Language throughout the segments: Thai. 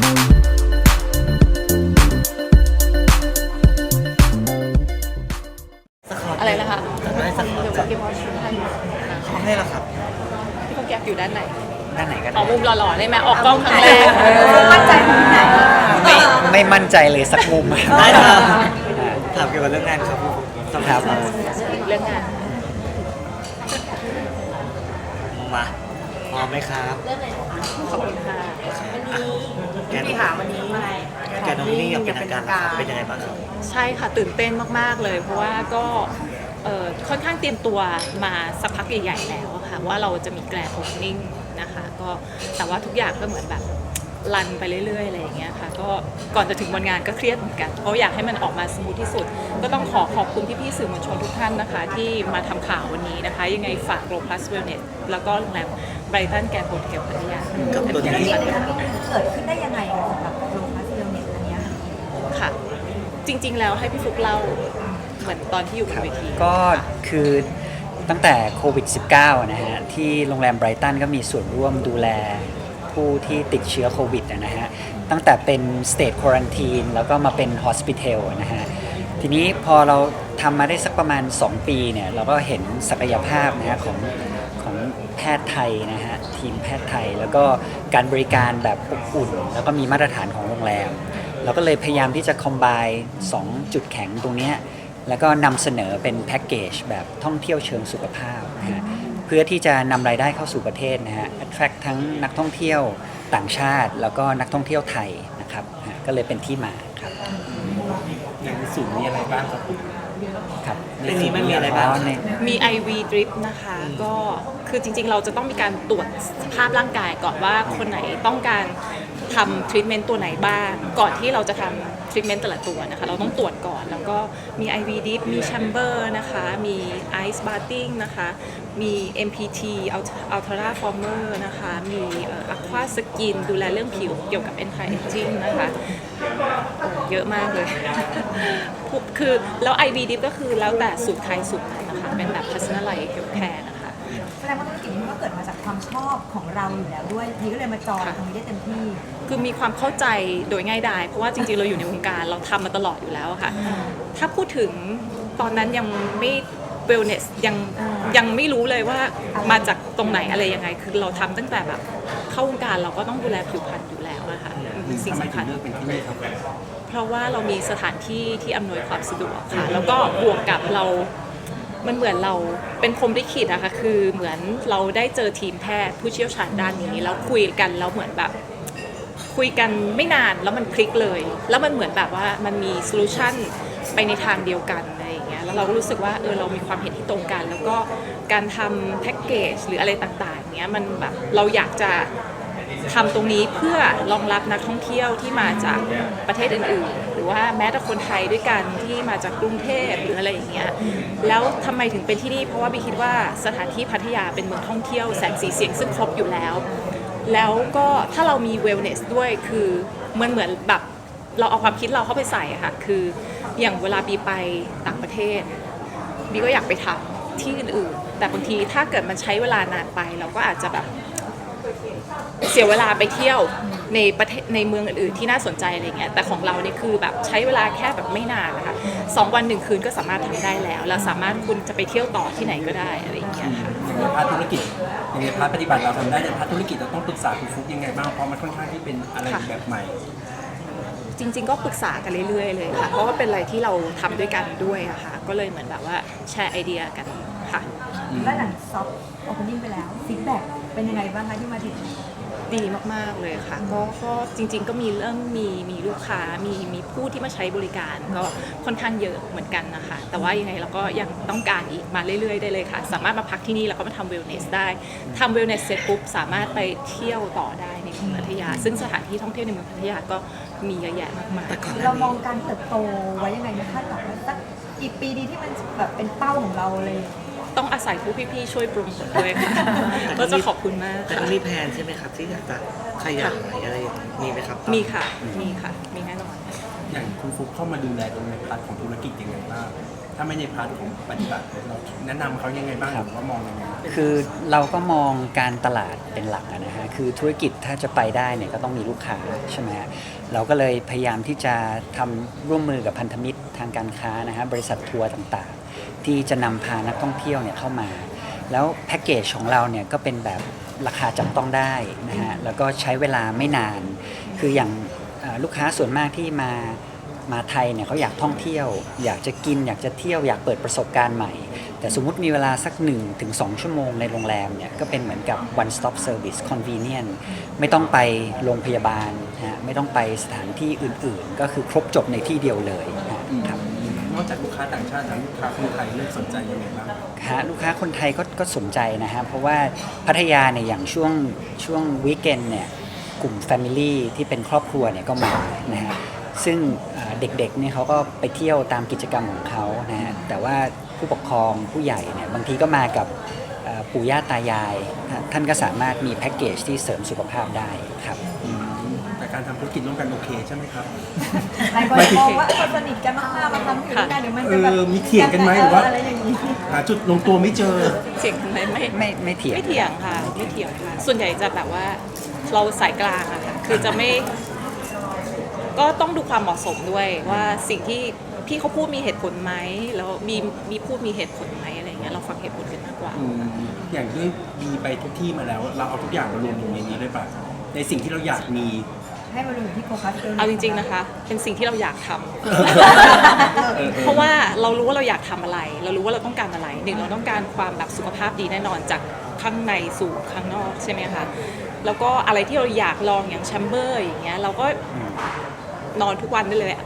สครับอะไรนะคะจะได้สักเดี๋ยวกับพี่มอสช่วยให้เขาให้แล้วครับพี่เขาแก็บอยู่ด้านไหนด้านไหนก็อ๋อได้มุมหล่อๆได้ไหมออกกล้องครั้งแรกมั่นใจมุมไหนไม่ไม่มั่นใจเลยสักมุมได้ครับถามเกี่ยวกับเรื่องงานครับพี่ฟุ๊กสำหรับเรื่องงานมาพร้อมไหมครับขอบคุณค่ะ อะแกนพี่ถามวันนี้อะไรแกนน้องนี่ยังเป็นทางการนะครับเป็นยังไงบ้างครับใช่ค่ะตื่นเต้นมากๆเลย เพราะว่าก็เอ่อค่อนข้างเตรียมตัวมาสักพักใหญ่ๆแล้วอะค่ะว่าเราจะมีแกรนด์โอเพนนิ่งนะคะก็แต่ว่าทุกอย่างก็เหมือนแบบ รันไปเรื่อยๆอะไรอย่างเงี้ยค่ะก็ก่อนจะถึงวันงานก็เครียดเหมือนกันเพราะอยากให้มันออกมาสมูทที่สุด ก็ต้องขอขอบคุณพี่ๆสื่อมวลชนทุกท่านนะคะ ที่มาทำข่าววันนี้นะคะ ยังไงฝาก Glow Plus Wellness แล้วก็โรงแรมไบรตันแกรนด์โฮเทลพัทยากับตัวนี้ จริงๆมันเกิดขึ้นได้ยังไงสำหรับโรงพยาบาลเซลเน็ตอันเนี้ยค่ะจริงๆแล้วให้พี่ฟุกเล่าเหมือนตอนที่อยู่บนเวทีก็คือตั้งแต่โควิด -19 นะฮะที่โรงแรมไบรตันก็มีส่วนร่วมดูแล ผู้ที่ติดเชื้อโควิดนะฮะตั้งแต่เป็นสเต e คว a รันทีนแล้วก็มาเป็นฮอสพิทอลนะฮะทีนี้พอเราทำมาได้สักประมาณ 2 ปีเนี่ยเราก็เห็นศักยภาพนะฮะของของแพทย์ไทยนะฮะทีมแพทย์ไทย แล้วก็การบริการแบบอบอุ่น แล้วก็มีมาตรฐานของโรงแรม เราก็เลยพยายามที่จะคอมไบสองจุดแข็งตรงนี้แล้วก็นำเสนอเป็นแพ็กเกจแบบท่องเที่ยวเชิงสุขภาพนะฮะ พื่อที่จะนำรายได้เข้าสู่ประเทศนะฮะ attract ทั้งนักท่องเที่ยวต่างชาติ แล้วก็นักท่องเที่ยวไทยนะครับฮะก็เลยเป็นที่มาครับอย่างในศูนย์มีอะไรบ้างครับครับในนี้มันมีอะไรบ้าง ใน มี IV drip นะคะ ก็คือจริงๆ เราจะต้องมีการตรวจสภาพร่างกายก่อนว่าคนไหนต้องการทำทรีทเมนต์ตัวไหนบ้าง ก่อนที่เราจะทำ ทรีทเมนต์แต่ละตัวนะคะ เราต้องตรวจก่อน แล้วก็มี IV drip มี chamber นะคะ มี ice bathing นะคะ มี MPT ultra former นะคะ มีอ่อ aqua skin ดูแลเรื่องผิวเกี่ยวกับ anti aging นะคะ เยอะมากเลย คือแล้ว IV dip ก็คือแล้วแต่สูตรใครสูตรมันนะคะ เป็นแบบ personalized healthcare นะคะแส ดงว่าธุรกิจนี้ก็เกิดมาจากความชอบของเราอยู่แล้วด้วยพีก็เลยมาจอยค่ะตรงนี้ได้เต็มที่ คือมีความเข้าใจโดยง่ายดายเพราะว่าจริงๆ เราอยู่ในวงการเราทำมาตลอดอยู่แล้วอะค่ะ ถ้าพูดถึงตอนนั้นยังไม่ wellness ยังอ่ายัยังไม่รู้เลยว่ามาจากตรงไหนอะไรยังไง คือเราทำตั้งแต่แบบเข้าวงการเราก็ต้องดูแลผิวพรรณอยู่แล้วอะค่ะสิ่งทำไมสำถึคังญเลือกเป็นที่นี่ครับเพราะว่าเรามีสถานที่ที่อำนวยความสะดวกค่ะ แล้วก็บวกกับเรา มันเหมือนเราเป็นพรหมลิขิตอะค่ะคือเหมือนเราได้เจอทีมแพทย์ผู้เชี่ยวชาญด้านนี้แล้วคุยกันแล้วเหมือนแบบคุยกันไม่นานแล้วมันคลิกเลย แล้วมันเหมือนแบบว่ามันมีโซลูชันไปในทางเดียวกันอะไรอย่างเงี้ยแล้วเราก็รู้สึกว่าเออเรามีความเห็นที่ตรงกัน แล้วก็การทำแพ็กเกจหรืออะไรต่างๆเงี้ยมันแบบเราอยากจะ ทำตรงนี้เพื่อรองรับนักท่องเที่ยวที่มาจากประเทศอื่นๆ หรือว่าแม้แต่คนไทยด้วยกันที่มาจากกรุงเทพหรืออะไรอย่างเงี้ยแล้วทำไมถึงเป็นที่นี่เพราะว่าบีคิดว่าสถานที่พัทยาเป็นเมืองท่องเที่ยวแสงสีเสียงซึ่งครบอยู่แล้ว แล้วก็ถ้าเรามี wellness ด้วยคือมันเหมือนแบบเราเอาความคิดเราเข้าไปใส่ค่ะคืออย่างเวลาบีไปต่างประเทศบีก็อยากไปทำที่อื่นๆ แต่บางทีถ้าเกิดมันใช้เวลานานไป เราก็อาจจะแบบ เสียเวลาไปเที่ยวในประเทศในเมืองอื่นๆที่น่าสนใจอะไรเงี้ยแต่ของเรานี่คือแบบใช้เวลาแค่แบบไม่นานนะคะสองวันหนึ่งคืนก็สามารถทำได้แล้วแล้วสามารถคุณจะไปเที่ยวต่อที่ไหนก็ได้อะไรอย่างเงี้ยค่ะ อย่างในพาร์ทธุรกิจอย่างในพาร์ทปฏิบัติเราทำได้แต่พาร์ทธุรกิจเราต้องปรึกษาคุณฟุกยังไงบ้างเพราะมันค่อนข้างที่เป็นอะไรค่ะแบบใหม่ จริง ๆ ก็ปรึกษากันเรื่อยๆเลยค่ะ เพราะว่าเป็นอะไรที่เราทำด้วยกันด้วยอะค่ะ ก็เลยเหมือนแบบว่าแชร์ไอเดียกัน ค่ะ และหลังซอฟต์โอเพนนิ่งไปแล้วฟีดแบ็กเป็นยังไงบ้างคะที่มาถึง ดีมาก ๆ เลยค่ะ ก็ก็จริง ๆ ก็มีเริ่มมีมีลูกค้ามีมีผู้ที่มาใช้บริการก็ค่อนข้างเยอะเหมือนกันนะคะ แต่ว่ายังไงเราก็ยังต้องการอีกมาเรื่อย ๆ ได้เลยค่ะ สามารถมาพักที่นี่แล้วก็มาทำเวลเนสได้ทำเวลเนสเสร็จปุ๊บสามารถไปเที่ยวต่อได้ในเมืองพัทยา ซึ่งสถานที่ท่องเที่ยวในเมืองพัทยาก็มีเยอะแยะมากมายแต่ก่อนหเราน้ามองนี้การเติบโตไว้ยังไงนะคาดหวังว่าสักกี่ปีดีที่มันแบบเป็นเป้าของเราเลย ต้องอาศัยผู้พี่ๆช่วยโปรโมทด้วยค่ะก็จะขอบคุณมากแต่ค่ะก็มีแผนใช่ไหมครับที่อยากจะขยายอะไรอย่างนี้มีไหมครับมีค่ะ มีค่ะ มีแน่นอน อย่างคุณฟุกเข้ามาดูแลตรงในพาร์ทของธุรกิจยังไงบ้างทถ้าไม่ในพาร์ทของปฏิบัติเราแนะนำเขายังไงบ้างหรือว่ามองยังไงคือเราก็มองการตลาดเป็นหลักอะนะฮะ คือธุรกิจถ้าจะไปได้เนี่ยก็ต้องมีลูกค้าใช่ไหมฮะ เราก็เลยพยายามที่จะทำร่วมมือกับพันธมิตรทางการค้านะฮะ บริษัททัวร์ต่างๆ ที่จะนำพานักท่องเที่ยวเนี่ยเข้ามา แล้วแพ็กเกจของเราเนี่ยก็เป็นแบบราคาจับต้องได้นะฮะแล้วก็ใช้เวลาไม่นาน คืออย่างลูกค้าส่วนมากที่มามาไทยเนี่ยเขาอยากท่องเที่ยว อยากจะกินอยากจะเที่ยวอยากเปิดประสบการณ์ใหม่ แต่สมมุติมีเวลาสัก1ถึง2ชั่วโมงในโรงแรมเนี่ยก็เป็นเหมือนกับ one stop service convenient ไม่ต้องไปโรงพยาบาลนะฮะไม่ต้องไปสถานที่อื่นๆ ก็คือครบจบในที่เดียวเลยนะครับ อกจากลูกค้าต่างชาติแล้วลูกค้าคนไทยเริ่มสนใจยังไงบ้างฮะลูกค้าคนไทยก็ก็สนใจนะฮะเพราะว่าพัทยาเนี่ยอย่างช่วงช่วงวีคเอนเนี่ยกลุ่ม Family ที่เป็นครอบครัวเนี่ยก็มานะฮะซึ่งเด็กๆเนี่ยเขาก็ไปเที่ยวตามกิจกรรมของเขานะฮะแต่ว่าผู้ปกครองผู้ใหญ่เนี่ยบางทีก็มากับปู่ย่าตายาย ท่านก็สามารถมีแพ็กเกจที่เสริมสุขภาพได้ครับ การทำธุรกิจร่วมกันโอเคใช่ไหมครับ หลายคนมองว่าคนสนิทกันมากๆมาทำอยู่ด้วยกันเดี๋ยวมันจะแบบเออมีเถียงกันไหมหรือว่า อะไรอย่างนี้หาจุดลงตัวไม่เจอ เสียงไหมไม่ไม่ไม่เถียง ไม่เถียงค่ะ ไม่เถียงค่ะ ส่วนใหญ่จะแบบว่าเราสายกลางอะค่ะ คือจะไม่ ก็ต้องดูความเหมาะสมด้วยว่าสิ่งที่พี่เขาพูดมีเหตุผลไหมแล้วมีมีพูดมีเหตุผลไหมอะไรเงี้ยเราฟังเหตุผลกันมากกว่า อืมอย่างด้วยมีไปทุกที่มาแล้ว เราเอาทุกอย่างมารวมอยู่ในนี้เลยป่ะในสิ่งที่เราอยากมี ให้มาดูที่โฟกัสเอาจริง ๆนะคะ เป็นสิ่งที่เราอยากทำเออเออเพราะว่าเรารู้ว่าเราอยากทำอะไร เรารู้ว่าเราต้องการอะไรหนึ่งเราต้องการความแบบสุขภาพดีแน่นอนจากข้างในสู่ข้างนอกใช่ไหมคะแล้วก็อะไรที่เราอยากลองอย่างแชมเบอร์อย่างเงี้ยเราก็นอนทุกวันได้เลยอะ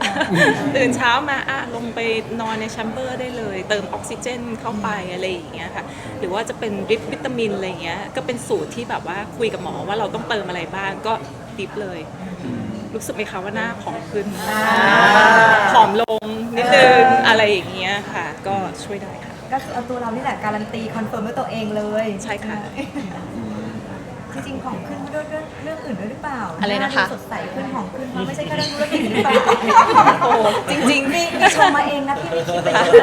ตื่นเช้ามาอะลงไปนอนในแชมเบอร์ได้เลย เติมออกซิเจนเข้าไปอะไรอย่างเงี้ยค่ะหรือว่าจะเป็นดริปวิตามินอะไรเงี้ยก็เป็นสูตรที่แบบว่าคุยกับหมอว่าเราต้องเติมอะไรบ้างก็ ดริปเลย รู้สึกไหมคะว่าหน้าผอมขึ้นผอมลงนิดนึงอะไรอย่างเงี้ยค่ะ ก็ช่วยได้ค่ะ ก็คือเอาตัวเรานี่แหละการันตีคอนเฟิร์มด้วยตัวเองเลยใช่ค่ะ จริงๆของขึ้นด้วยด้วยเรื่องอื่นด้วยหรือเปล่าอะไรนะคะ หาดูสดใสขึ้นของขึ้นเพราะไม่ใช่แค่เรื่องธุรกิจหรือเปล่าโอ้จริงมีมีชมมาเองนะพี่ไม่คิดไปเอง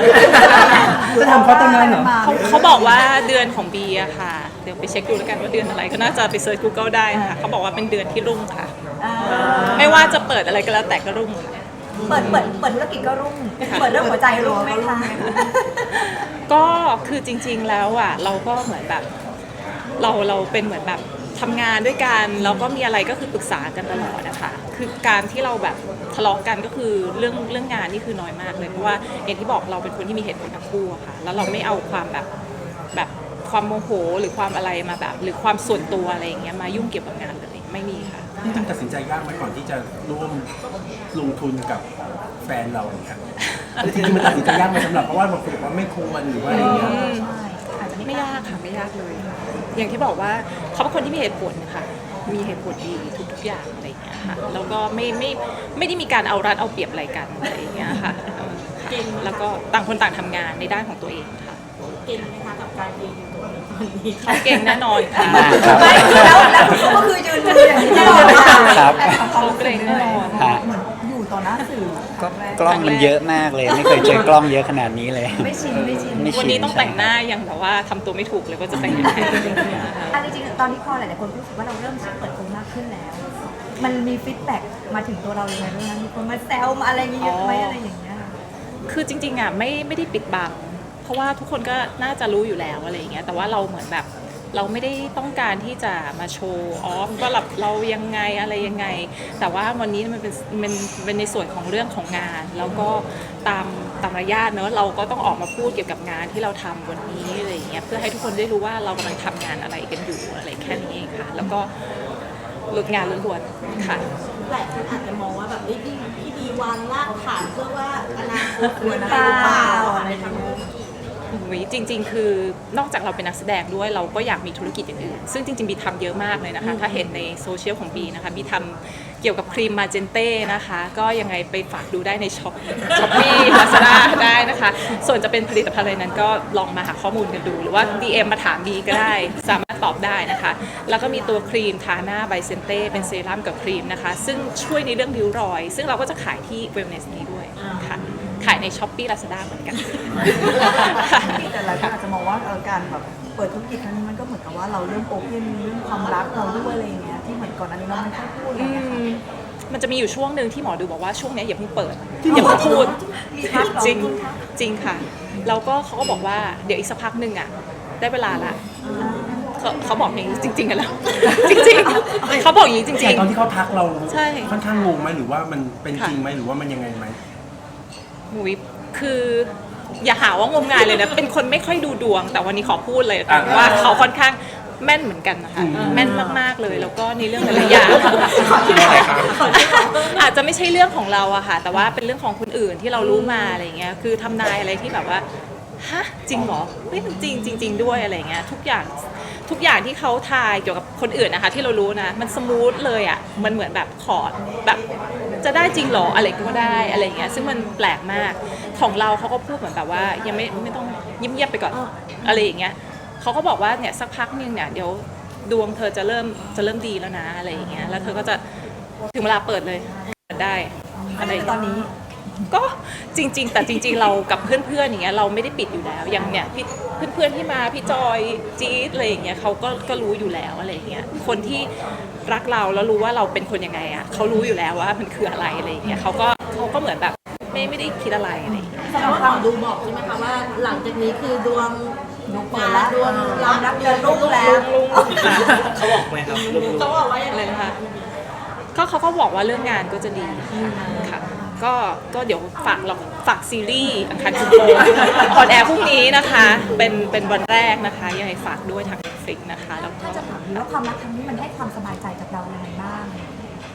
จะทำเขาตั้งนานเหรอๆเขาเขาบอกว่าเดือนของบีอะค่ะ เดี๋ยวไปเช็คดูแล้วกันว่าเดือนอะไรก็น่าจะไปเซิร์ช Google ได้ค่ะเขาบอกว่าเป็นเดือนที่รุ่งค่ะอ่าไม่ว่าจะเปิดอะไรก็แล้วแต่ก็รุ่งค่ะเปิดเปิดเปิดธุรกิจก็รุ่ง เปิดเรื่องหัวใจรุ่งไหมคะก็คือจริง ๆแล้วอะเราก็เหมือนแบบเราเราเป็นเหมือนแบบทำงานด้วยกันแล้วก็มีอะไรก็คือปรึกษากันตลอดนะคะคือการที่เราแบบทะเลาะกันก็คือเรื่องเรื่องงานนี่คือน้อยมากเลยเพราะว่าอย่างที่บอกเราเป็นคนที่มีเหตุผลทั้งคู่อะค่ะแล้วเราไม่เอาความแบบแบบ ความโมโหหรือความอะไรมาแบบ หรือความส่วนตัวอะไรอย่างเงี้ยมายุ่งเกี่ยวกับงานเลยไม่มีค่ะจริงๆตัดสินใจยากไหมก่อนที่จะร่วมลงทุนกับแฟนเราอย่างเงี้ยจริงๆมันตัดสินใจยากไหมสำหรับเพราะว่าบางคนบอกว่าไม่ควรหรือว่าอะไรอย่างเงี้ยใช่อาจจะไม่ไม่ยากค่ะไม่ยากเลย อย่างที่บอกว่าเขาเป็นคนที่มีเหตุผลค่ะมีเหตุผลดีทุกๆอย่างอะไรอย่างเงี้ยค่ะแล้วก็ไม่ไม่ไม่ได้มีการเอารัดเอาเปรียบอะไรกันอะไรอย่างเงี้ยค่ะเออค่ะแล้วก็ต่างคนต่างทำงานในด้านของตัวเองค่ะเก่งไหมคะกับการยืนอยู่ตร งนี้ตอนนี้เขาเก่งแน่นอนค่ะมากครับ ไม่แล้วแล้วเขาก็คือยืนดูอย่างนี้ตลอดเวลาครับเขาเก่งแน่นอนฮะเหมือนอยู่ต่อหน้าสื่อก็กล้องมันเยอะมากเลย ไม่เคยเจอกล้องเยอะขนาดนี้เลย ไม่ชินไม่ชินไม่ชิ วันนี้ต้องแต่งหน้ายังแบบว่าทำตัวไม่ถูกเลยว่าจะแต่งยังไงอะไรอย่างเงี้ยค่ะอันจริงๆตอนที่พอหลายๆคนรู้สึกว่าเราเริ่มเปิดตัวมากขึ้นแล้ว มันมีฟีดแบ็กมาถึงตัวเรายังไงบ้างนะมีคนมาแซวมาอะไรอย่างเงี้ยเยอะไหมอะไรอย่างเงี้ย คือจริงๆอะไม่ไม่ได้ปิดบังเพ ราะว่าทุกคนก็น่าจะรู้อยู่แล้วอะไรอย่างเงี้ยแต่ว่าเราเหมือนแบบเราไม่ได้ต้องการที่จะมาโชว์ออฟว่าแบบเรายังไงอะไรยังไง แต่ว่าวันนี้มันเป็นมันเป็นในส่วนของเรื่องของงาน แล้วก็ตามตามมารยาทเนอะเราก็ต้องออกมาพูดเกี่ยวกับงานที่เราทำวันนี้อะไรอย่างเงี้ยเพื่อให้ทุกคนได้รู้ว่าเรากำลังทำงานอะไรกันอยู่อะไรแค่นี้เองค่ะ แล้วก็ลดงานล้วนๆค่ะหลายคนอาจจะมองว่าแบบเอ้ยพี่พี่ดีวางรากฐานเพื่อว่าอนาคตควรอะไรหรือเปล่าอะไรทำ ธุรกิจอุ๊ยจริง ๆ คือนอกจากเราเป็นนักแสดงด้วยเราก็อยากมีธุรกิจอย่างอื่นซึ่งจริง ๆ บีทำเยอะมากเลยนะคะ ถ้าเห็นในโซเชียลของบีนะคะบีทำเกี่ยวกับครีมมาเจนเต้นะคะ ก็ยังไงไปฝากดูได้ในช็อปช้อปปี้ลาซาด้าได้นะคะ ส่วนจะเป็นผลิตภัณฑ์อะไรนั้นก็ลองมาหาข้อมูลกันดู หรือว่า DM มาถามบีก็ได้ สามารถตอบได้นะคะ แล้วก็มีตัวครีมทาหน้าไบเซนเต้เป็นเซรั่มกับครีมนะคะ ซึ่งช่วยในเรื่องริ้วรอย ซึ่งเราก็จะขายที่เวลเนสนี้ด้วยค่ะ ขายในช้อปปี้ลาซาด้าเหมือนกัน แต่หลายคนอาจจะมองว่าเออการแบบเปิดธุรกิจครั้งนี้มันก็เหมือนกับว่าเราเริ่มโอเพนเรื่องความรักเราด้วยอะไรอย่างเงี้ยที่เหมือนก่อนอันนี้เราไม่ค่อยพูดอะไรอืเงี้ยค่ะมมันจะมีอยู่ช่วงหนึ่งที่หมอดูบอกว่าช่วงเนี้ยอย่าเพิ่งเปิดอย่าเพิ่งพูดมีทักเหรอ จริงจริงค่ะ แล้วก็เขาก็บอกว่าเดี๋ยวอีกสักพักหนึ่งอะ ได้เวลาละเขาเขาบอกอย่างนี้จริงๆกันแล้ว จริงๆเขาบอกอย่างนี้จริแต่ง ตอนที่เขาทักเราใช่ ค่อนข้างงงไหมหรือว่ามันเป็นค่ะจริงไหมหรือว่ามันยังไงไหมๆ หุยคือ อย่าหาว่างมงายเลยนะ เป็นคนไม่ค่อยดูดวง แต่วันนี้ขอพูดเลยแต่ว่าเขาค่อนข้างแม่นเหมือนกันนะคะ แม่นมากๆเลย แล้วก็ในเรื่องหลายๆอย่างอาจจะไม่ใช่เรื่องของเราอะค่ะ แต่ว่าเป็นเรื่องของคนอื่นที่เรารู้มาอะไรเงี้ย คือทำนายอะไรที่แบบว่า ฮะ จริงเหรอเฮ้ยมันจริงจริง ๆ ด้วยอะไรเงี้ย ทุกอย่าง ทุกอย่างที่เขาทายเกี่ยวกับคนอื่นนะคะ ที่เรารู้นะ มันสมูทเลยอะมันเหมือนแบบขอดแบบจะได้จริงหรออะไรก็ได้อะไรเงี้ยซึ่งมันแปลกมากของเราเขาก็พูดเหมือนแบบว่ายังไม่ไม่ต้องเงียบๆไปก่อนอะไรอย่างเงี้ยเขาก็บอกว่าเนี่ยสักพักนึงเนี่ยเดี๋ยวดวงเธอจะเริ่มจะเริ่มดีแล้วนะอะไรอย่างเงี้ยแล้วเธอก็จะถึงเวลาเปิดเลยเปิดได้อะไรตอนนี้ ก็จริง ๆ แต่จริง ๆ เรากับเพื่อนๆอย่างเงี้ยเราไม่ได้ปิดอยู่แล้วอย่างเนี่ยพี่เพื่อนๆที่มาพี่จอยจี๊ดอะไรอย่างเงี้ยเขาก็ก็รู้อยู่แล้วอะไรอย่างเงี้ยคนที่รักเราแล้วรู้ว่าเราเป็นคนยังไงอะเขารู้อยู่แล้วว่ามันคืออะไรอะไรอย่างเงี้ยเขาก็เขาก็เหมือนแบบไม่ไม่ได้คิดอะไรอะไรอย่างเงี้ย แสดงว่าหมอดูบอกใช่ไหมคะว่า หลังจากนี้คือดวงดวงเปิดแล้วดวงความรักเดินรุ่งแล้วเขาบอกไหมครับลูกเขาบอกว่าอย่างอะไรไรนะคะ ก็เขาก็บอกว่าเรื่องงานก็จะดีค่ะ ก็ก็เดี๋ยวฝากเราฝากซีรีส์อังคารคุณโปออนแอร์พรุ่งนี้นะคะ เป็นเป็นวันแรกนะคะ ยังไงฝากด้วยทาง Netflix นะคะ แล้วก็ถ้าจะถามแล้วความรักครั้งนี้มันให้ความสบายใจกับเรายังไงบ้าง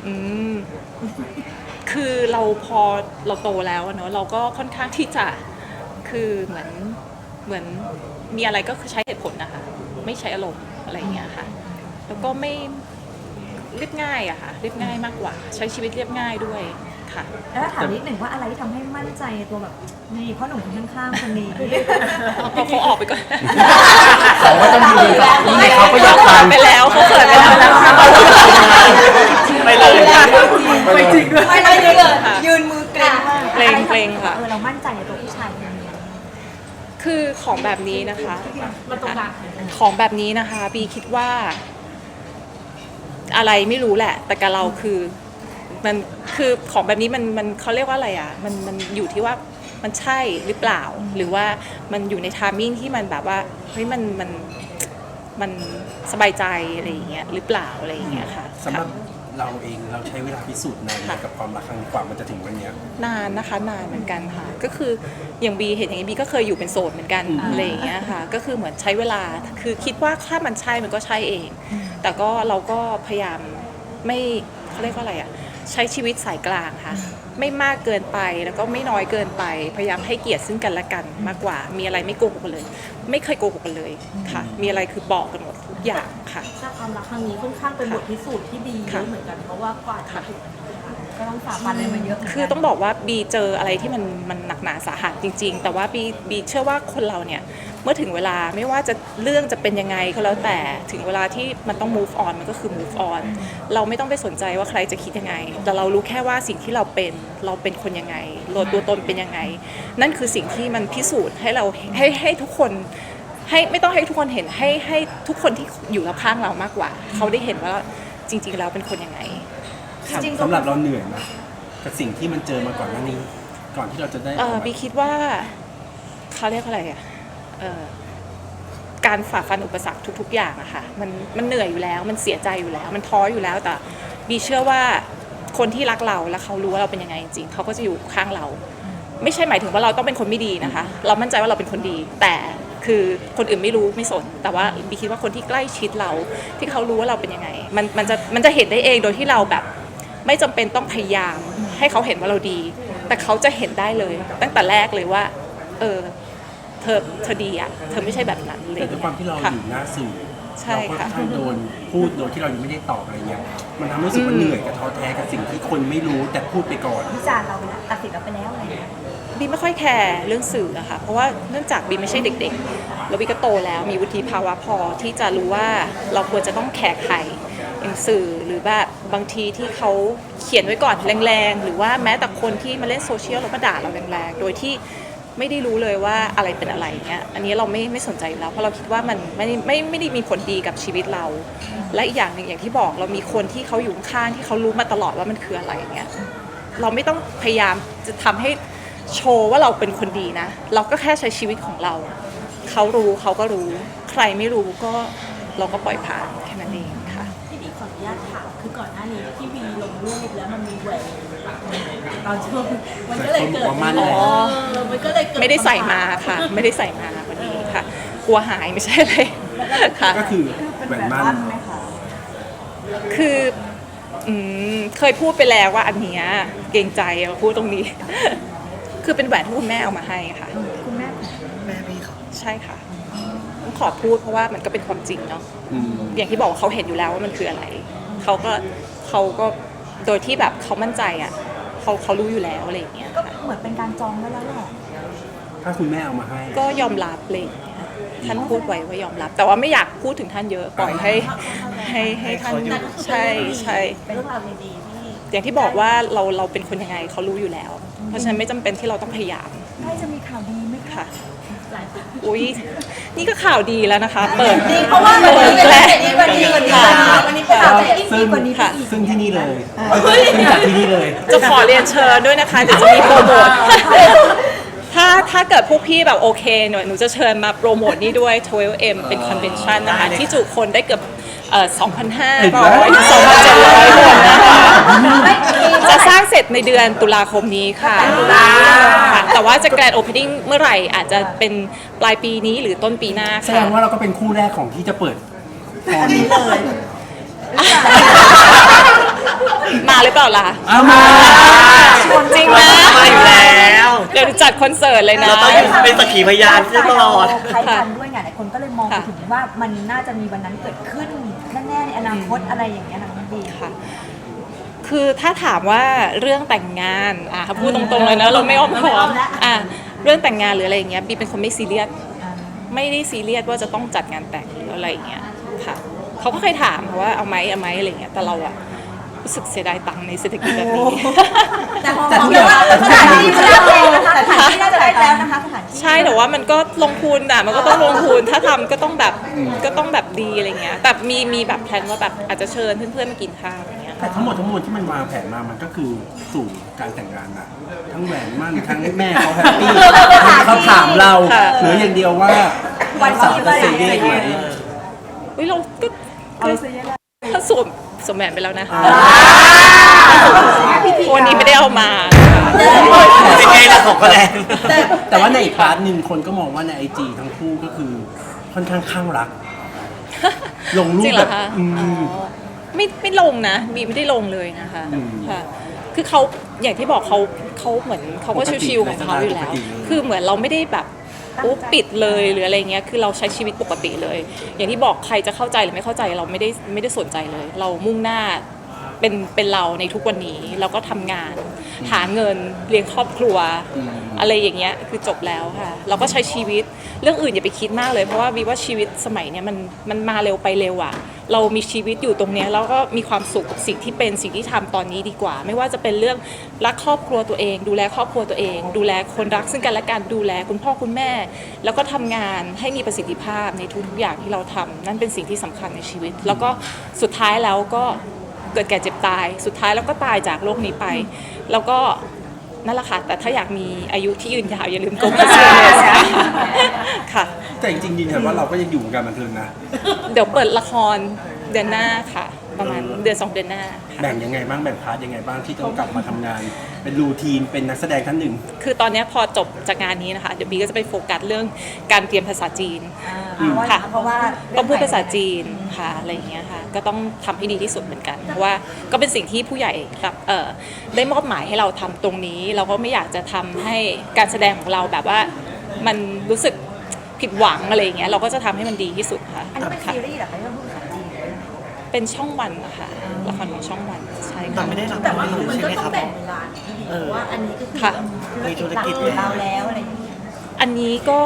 อืม คือเราพอเราโตแล้วอะเนอะเราก็ค่อนข้างที่จะคือเหมือนเหมือนมีอะไรก็คือใช้เหตุผลนะคะ ไม่ใช้อารมณ์อะไรอย่างเงี้ยค่ะ แล้วก็ไม่เรียบง่ายอะค่ะเรียบง่ายมากกว่า ใช้ชีวิตเรียบง่ายด้วย ค่ะ แล้วถ้าถามนิดหนึ่งว่าอะไรที่ทำให้มั่นใจในตัวแบบนี่พ่อหนุ่มคนข้างๆคนนี้พอเขาออกไปก่อนเขาก็ต้องยืนก่อนนี่เขาก็อยากฟังไปแล้วเขาเขินไปแล้วนะไปเลยไปจริงด้วยไม่ได้เลยยืนมือเกรงมากเกรงเกรงค่ะ เออเรามั่นใจในตัวผู้ชายคนนี้ คือของแบบนี้นะคะของแบบนี้นะคะบีคิดว่า อะไรไม่รู้แหละ แต่กับเราคือ มันคือของแบบนี้มันมันเขาเรียกว่าอะไรอะมันมันอยู่ที่ว่ามันใช่หรือเปล่า หรือว่ามันอยู่ในทามมิ่งที่มันแบบว่าเฮ้ยมันมันมันสบายใจอะไรอย่างเงี้ยหรือเปล่าอะไรอย่างเงี้ยค่ะสำหรับเราเองเราใช้เวลาพิสูจน์นานไหมกับความรักครั้งนี้กว่ามันจะถึงวันเนี้ยนานนะคะนานเหมือนกันค่ะ ก็คืออย่างบีเห็นอย่างนี้บีก็เคยอยู่เป็นโสดเหมือนกันอะไรอย่างเงี้ยค่ะ ก็คือเหมือนใช้เวลาคือคิดว่าถ้ามันใช่มันก็ใช่เอง แต่ก็เราก็พยายามไม่เขาเรียกว่าอะไรอะ ใช้ชีวิตสายกลางค่ะ ไม่มากเกินไปแล้วก็ไม่น้อยเกินไป พยายามให้เกียรติซึ่งกันและกันมากกว่า มีอะไรไม่โกหกกันเลย ไม่เคยโกหกกันเลยค่ะ มีอะไรคือบอกกันหมดทุกอย่างค่ะ ถ้าความรักครั้งนี้ค่อนข้างเป็นบทพิสูจน์ที่ดีเยค่ะอะเหมือนกันเพราะว่ากว่าจะถึงก็ต้องฝ่าฟันอะไรมาเยอะเหมือนกัน คือต้องบอกว่าบีเจออะไรที่มันมันหนักหนาสาหัสจริง ๆ แต่ว่าบีบีเชื่อว่าคนเราเนี่ยเมื่อถึงเวลาไม่ว่าจะเรื่องจะเป็นยังไงก็แล้วแต่ถึงเวลาที่มันต้อง move on มันก็คือ move on เราไม่ต้องไปสนใจว่าใครจะคิดยังไง แต่เรารู้แค่ว่าสิ่งที่เราเป็นเราเป็นคนยังไงเราตัวตนเป็นยังไง นั่นคือสิ่งที่มันพิสูจน์ให้เราให้ให้ทุกคนให้ไม่ต้องให้ทุกคนเห็นให้ให้ทุกคนที่อยู่รอบข้างเรามากกว่า เขาได้เห็นว่าจริงๆแล้วเป็นคนยังไงจริงๆสำหรับเราเหนื่อยไหมกับสิ่งที่มันเจอมาก่อนหน้านี้ ก่อนที่เราจะได้เออออกมาบีคิดว่าเขาเรียกอะไรอะเอ่อ การฝ่าฟันอุปสรรคทุก ๆ อย่างอะค่ะมันมันเหนื่อยอยู่แล้ว มันเสียใจอยู่แล้ว มันท้ออยู่แล้วแต่บีเชื่อว่าคนที่รักเราและเขารู้ว่าเราเป็นยังไงจริงเขาก็จะอยู่ข้างเรา ไม่ใช่หมายถึงว่าเราต้องเป็นคนไม่ดีนะคะ เรามั่นใจว่าเราเป็นคนดี แต่คือคนอื่นไม่รู้ไม่สน แต่ว่าบีคิดว่าคนที่ใกล้ชิดเรา ที่เขารู้ว่าเราเป็นยังไง มันมันจะมันจะเห็นได้เองโดยที่เราแบบ ไม่จำเป็นต้องพยายามให้เขาเห็นว่าเราดี แต่เขาจะเห็นได้เลย ตั้งแต่แรกเลยว่า เออ เธอเธอดีอะเธอไม่ใช่แบบนั้นเลยแต่ด้วยความที่เราค่ะอยู่หน้าสื่อใช่เราก็ค่ะค่อนข้างโดนพูดโดยที่เรายังไม่ได้ตอบอะไรเงี้ยมันทำให้รู้สึกว่าเหนื่อยกับท้อแท้กับสิ่งที่คนไม่รู้แต่พูดไปก่อน วิจารณ์เราไปแล้วตัดสินเราไปแล้วอะไรอย่างเงี้ย บีไม่ค่อยแคร์เรื่องสื่ออะค่ะเพราะว่าเนื่องจากบีไม่ใช่เด็กๆ แล้วบีก็โตแล้วมีวุฒิภาวะพอที่จะรู้ว่าเราควรจะต้องแคร์ใครออย่างสื่อหรือแบบบางทีที่เขาเขียนไว้ก่อนแรงๆ หรือว่าแม้แต่คนที่มาเล่นโซเชียลแล้วก็ด่าเราแรงๆ โดยที่ ไม่ได้รู้เลยว่าอะไรเป็นอะไรเงี้ยอันนี้เราไม่ไม่สนใจแล้ว เพราะเราคิดว่ามันไม่ไม่ไม่ได้มีผลดีกับชีวิตเรา และอีกอย่างหนึ่งอย่างที่บอกเรามีคนที่เขาอยู่ข้างที่เขารู้มาตลอดว่ามันคืออะไรเงี้ยเราไม่ต้องพยายามจะทำให้โชว์ว่าเราเป็นคนดีนะ เราก็แค่ใช้ชีวิตของเรา เขารู้เขาก็รู้ ใครไม่รู้ก็เราก็ปล่อยผ่านแค่นั้นเองค่ะพี่ดีขออนุญาตถามคือก่อนหน้านี้ที่วีลงรูปแล้วมันมีแหวน ตอนช่วงมันก็เลยเกิดแต่คนบอกว่ามั่นเอแล้วอมันก็เลยเกิดไม่ได้ใส่มาค่ะ ไม่ได้ใส่มาวันนี้ค่ะ กลัวหายไม่ใช่เลยค่ะ ก็คือเป็นแหวแบนบมั่มั่นนไหมคะคืออืมเคยพูดไปแล้วว่าอันเนี้ยเกรงใจมาพูดตรงนี้ คือเป็นแหวนที่คุณแม่เอามาให้ค่ะ คุณแม่แม่พี่เขาใช่ค่ะต้องขอพูดเพราะว่ามันก็เป็นความจริงเนาะอืมอย่างที่บอกว่าเขาเห็นอยู่แล้วว่ามันคืออะไร เขาก็เขาก็ โดยที่แบบเขามั่นใจอะเขาเขารู้อยู่แล้วอะไรอย่างเงี้ยก็ค่ะเหมือนเป็นการจองไว้แล้วแหละถ้าคุณแม่เอามาให้ก็ยอมรับเลยางเงี้ยท่านพูดไว้ว่ายอมรับ แต่ว่าไม่อยากพูดถึงท่านเยอะปล่อยให้ให้ให้ท่านแต่ก็คือใช่ใช่ เป็นเรื่องราวดีๆที่อย่างที่บอกว่าเราเราเป็นคนยังไงเขารู้อยู่แล้ว เพราะฉะนั้นไม่จำเป็นที่เราต้องพยายาม ใกล้จะมีข่าวดีไหมคะ ค่ะหลายปี อุ้ยนี่ก็ข่าวดีแล้วนะคะ เปิดดีเพราะว่ามันเปิดดีแล้วดีกว่านี้กว่านี้วันนี้ข่าวจะยิ่งดีกว่านี้ไปค่ะอีกซึ่งที่นี่เลยซึ่งจากที่นี่เลย จะขอเรียนเชิญด้วยนะคะเดี๋ยวจะมีโปรโมทถ้าถ้าเกิดพวกพี่แบบโอเคหน่อยหนูจะเชิญมาโปรโมทนี่ด้วย 12M เป็นคอนเวนชั่นนะคะ ที่จุคนได้เกือบ เอ่อ2,500ถึง2,700คนนะคะจะสร้างเสร็จในเดือนตุลาคมนี้ค่ะค่ะ แต่ว่าจะแกรนด์โอเพนนิ่งเมื่อไหร่อาจจะเป็นปลายปีนี้หรือต้นปีหน้าแสดค่ะ งว่าเราก็เป็นคู่แรกของที่จะเปิดตอนนี้เลย มาหรือเปล่าล่ะ เอามาจริงนะ มาอยู่แล้วเดี๋ยวจัดคอนเสิร์ตเลยนะ เราต้องเป็นสักขีพยานที่ตลอดคล้ายกันด้วยไงหลายคนก็เลยมองไปค่ะถึงว่ามันน่าจะมีวันนั้นเกิดขึ้นแน่ๆในอนาคตอะไรอย่างเงี้ยนะน้องดีค่ะ คือถ้าถามว่าเรื่องแต่งงานอะพูดตรงๆเลยนะเราไม่อ้อมค้อมอะเรื่องแต่งงานหรืออะไรอย่างเงี้ยบีเป็นคนไม่ซีเรียสไม่ได้ซีเรียสว่าจะต้องจัดงานแต่งหรืออะไรอย่างเงี้ยค่ะเขาก็เคยถามค่ะว่าเอาไหมเอาไหมอะไรอย่างเงี้ยแต่เราอะ รู้สึกเสียดายตังค์ในเศรษฐกิจแบบนี้ แต่พอแต่มองที่ว่าว่าสถานที่ไม่ได้แล้วนะคะสถานที่น่าจะได้แล้วนะคะสถานที่ ใช่แต่ว่ามันก็ลงทุนอะมันก็ต้องลงทุนถ้าทำก็ต้องแบบก็ต้องแบบดีอะไรเงี้ยแต่มีมีแบบแพลนว่าแบบอาจจะเชิญเพื่อนๆมากินข้าวอะไรเงี้ยแต่ทั้งหมดทั้งมวลที่มันวางแผนมามันก็คือสู่การแต่งงานนะทั้งแหวนมั่นทั้งแม่เขาแฮปปี้เขาถามเราเหลืออย่างเดียวว่าวันสาวจะเซเย่ไหม อุ้ยเราก็ก็ ถ้าสวมสวมแหวนไปแล้วนะ วันนี้ไม่ได้เอามา เป็นไงล่ะของคะแนนแต่แต่ว่าในอีกพาร์ทหนึ่งคนก็มองว่าในไอจีทั้งคู่ก็คือค่อนข้างข้างรัก ลงรูจริปงเหรแบอบคะอือ๋อมไม่ไม่ลงนะบีไม่ได้ลงเลยนะคะอืมค่ะ คือเขาอย่างที่บอกเขาเขาเหมือนเขาก็ปกติชิวๆของเขาอยู่แล้วปกติคือเหมือนเราไม่ได้แบบ ปุ๊บปิดเลยหรืออะไรเงี้ยคือเราใช้ชีวิตปกติเลย อย่างที่บอกใครจะเข้าใจหรือไม่เข้าใจเราไม่ได้ไม่ได้สนใจเลย เรามุ่งหน้า เป็นเป็นเราในทุกวันนี้เราก็ทำงาน หาเงินเลี้ยงครอบครัว อะไรอย่างเงี้ยคือจบแล้วค่ะ เราก็ใช้ชีวิตเรื่องอื่นอย่าไปคิดมากเลย เพราะว่าวีว่าชีวิตสมัยเนี้ยมันมันมาเร็วไปเร็วอะเรามีชีวิตอยู่ตรงเนี้ยแล้วก็มีความสุขกับสิ่งที่เป็นสิ่งที่ทำตอนนี้ดีกว่า ไม่ว่าจะเป็นเรื่องรักครอบครัวตัวเอง ดูแลครอบครัวตัวเอง ดูแลคนรักซึ่งกันและกันดูแลคุณพ่อคุณแม่ แล้วก็ทำงานให้มีประสิทธิภาพในทุกๆอย่างที่เราทำนั่นเป็นสิ่งที่สำคัญในชีวิต แล้วก็สุดท้ายแล้วก็ เกิดแก่เจ็บตาย สุดท้ายแล้วก็ตายจากโลกนี้ไป แล้วก็นั่นแหละค่ะ แต่ถ้าอยากมีอายุที่ยืนยาวอย่าลืมโกงเซียเลยค่ะ แต่จริงๆยืนยันว่าเราก็ยังอยู่วงการบันเทิงนะ เดี๋ยวเปิดละครเดือนหน้าค่ะ ประมาณเดือนสองเดือนหน้าค่ะแบ่งยังไงบ้างแบ่งพาร์ทยังไงบ้างที่ต้องกลับมาทำงาน เป็นรูทีนเป็นนักแสดงท่านหนึ่ง คือตอนเนี้ยพอจบจากงานนี้นะคะ เดี๋ยวบีก็จะไปโฟกัสเรื่องการเตรียมภาษาจีนเพราะว่าค่ะ เพราะว่าต้องพูดภาษาจีนค่ะอะไรอย่างเงี้ยค่ะ ก็ต้องทำให้ดีที่สุดเหมือนกัน เพราะว่าก็เป็นสิ่งที่ผู้ใหญ่รับเอ่อได้มอบหมายให้เราทำตรงนี้ เราก็ไม่อยากจะทำให้การแสดงของเราแบบว่า มันรู้สึกผิดหวังอะไรอย่างเงี้ยเราก็จะทำให้มันดีที่สุดค่ะอันนี้เป็นค่ะ ซีรีส์เหรอคะที่เราพูดภาษาจีน เป็นช่องวันนะคะละครของช่องวันใช่แต่ค่ะ ไม่ได้รับแต่ว่าเงินมันใช่ก็ไหมต้อครังบแบ่งเวลาที่ดีเออเพราะว่าอันนี้ก็คือค่ะ มีธุรกิจหลักของเราแล้วอะไรอย่างเงี้ยอันนี้ก็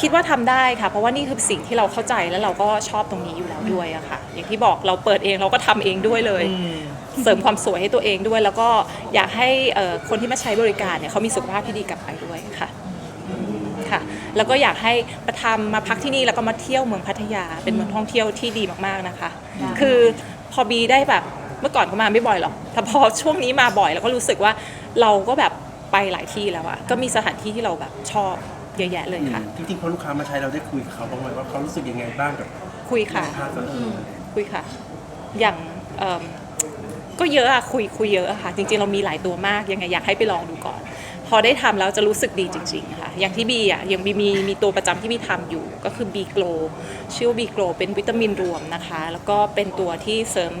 คิดว่าทำได้ค่ะ เพราะว่านี่คือสิ่งที่เราเข้าใจแล้วเราก็ชอบตรงนี้อยู่แล้วด้วยอะค่ะ อย่างที่บอกเราเปิดเองเราก็ทำเองด้วยเลยเสริมความสวยให้ตัวเองด้วย แล้วก็อยากให้เอ่อคนที่มาใช้บริการเนี่ยเขามีสุขภาพที่ดีกลับไปด้วยค่ะ ค่ะ แล้วก็อยากให้มาทำมาพักที่นี่แล้วก็มาเที่ยวเมืองพัทยา เป็นเมืองท่องเที่ยวที่ดีมากๆนะคะ คือพอบีได้แบบเมื่อก่อนก็มาไม่บ่อยหรอกแต่พอช่วงนี้มาบ่อยแล้วก็รู้สึกว่าเราก็แบบไปหลายที่แล้วอะก็มีสถานที่ที่เราแบบชอบเยอะแยะเลยค่ะ จริงๆพอลูกค้ามาใช้เราได้คุยกับเขาบ้างไหมว่าเขารู้สึกยังไงบ้างกับคุยค่ะภาพนั้นคุยค่ะ อย่างเอิ่มก็เยอะอะคุยคุยเยอะอะค่ะ จริงๆ เรามีหลายตัวมาก ยังไงอยากให้ไปลองดูก่อน พอได้ทำแล้วจะรู้สึกดีจริงๆค่ะ อย่างที่บีอะยังบีมีมีตัวประจำที่บีทำอยู่ก็คือบีโกลชื่อบีโกลเป็นวิตามินรวมนะคะ แล้วก็เป็นตัวที่เสริม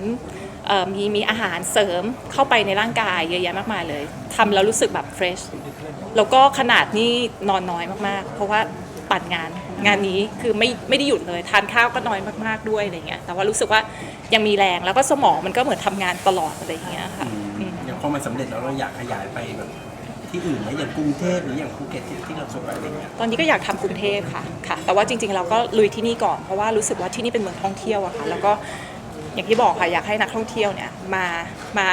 เอ่อมีมีอาหารเสริมเข้าไปในร่างกายเยอะแยะมากมายเลยทำแล้วรู้สึกแบบเฟรชแล้วก็ขนาดนี่นอนน้อยมากๆ เพราะว่าปั่นงานงานนี้คือไม่ไม่ได้หยุดเลยทานข้าวก็น้อยมากๆด้วยอะไรเงี้ยแต่ว่ารู้สึกว่ายังมีแรงแล้วก็สมองมันก็เหมือนทำงานตลอดอะไรอย่างเงี้ยค่ะอืมอย่างพอมันสำเร็จแล้วเราอยากขยายไปแบบ ที่อื่นไหมอย่างกรุงเทพหรืออย่างภูเก็ตที่ที่เราส่งไปอะไรเงี้ยตอนนี้ก็อยากทำกรุงเทพค่ะค่ะ แต่ว่าจริงๆ เราก็ลุยที่นี่ก่อนเพราะว่ารู้สึกว่าที่นี่เป็นเมืองท่องเที่ยวอะค่ะ แล้วก็อย่างที่บอกค่ะอยากให้นักท่องเที่ยวเนี่ยมามา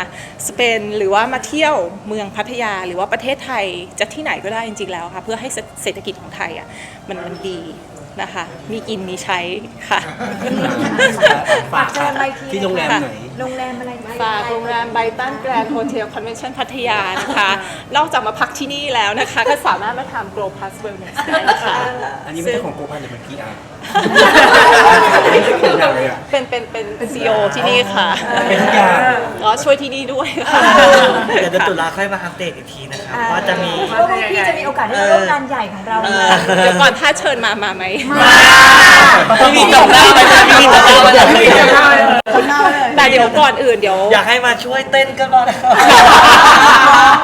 สเปนหรือว่ามาเที่ยวเมืองพัทยา หรือว่าประเทศไทยจะที่ไหนก็ได้จริงๆแล้วค่ะ เพื่อให้เศรษฐกิจของไทยอะมันมันดีนะคะ มีกินมีใช้ค่ะ ฝากเชิญไปที ที่โรงแรมไหน โรงแรมอะไรฝากโรงแรมไบตันแกรนด์โฮเทลคอนเวนชั่นพัทยานะคะ นอกจากมาพักที่นี่แล้วนะคะ ก็สามารถมาทำ Grow Plus Wellness ได้นะคะอันนี้ไม่ใช่ของโกพันหรือเป็นพีอาร์ อย่างเลยอะเป็นเป็นเป็นซีโอที่นี่ค่ะเป็นทุกอย่างอ๋อช่วยที่นี่ด้วยค่ะ เดี๋ยวเดือนตุลาค่อยมาอัปเดตอีกทีนะครับว่าจะมีว่าพวกพี่จะมีโอกาสได้ร่วมงานใหญ่ของเราไหมเดี๋ยวก่อนถ้าเชิญมามาไหมพี่มีตบหน้าไปเลยพี่มีตบหน้าไปเลยพี่มีตบหน้าไปเลยแต่เดี๋ยวก่อนอื่นเดี๋ยว อยากให้มาช่วยเต้นก็มาเลย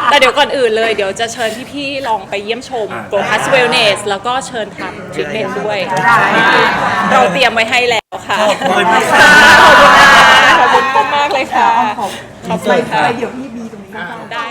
แต่เดี๋ยวก่อนอื่นเลยเดี๋ยวจะเชิญพี่ๆลองไปเยี่ยมชม Grow Plus Wellness แล้วก็เชิญทำทรีทเมนต์ด้วยเราเตรียมไว้ให้แล้วค่ะขอบคุณค่ะ ขอบคุณมากเลยค่ะ ขอบขอบไปคุณค่ะ ไปเดี๋ยวพี่บีตรงนี้ก็ได้ได้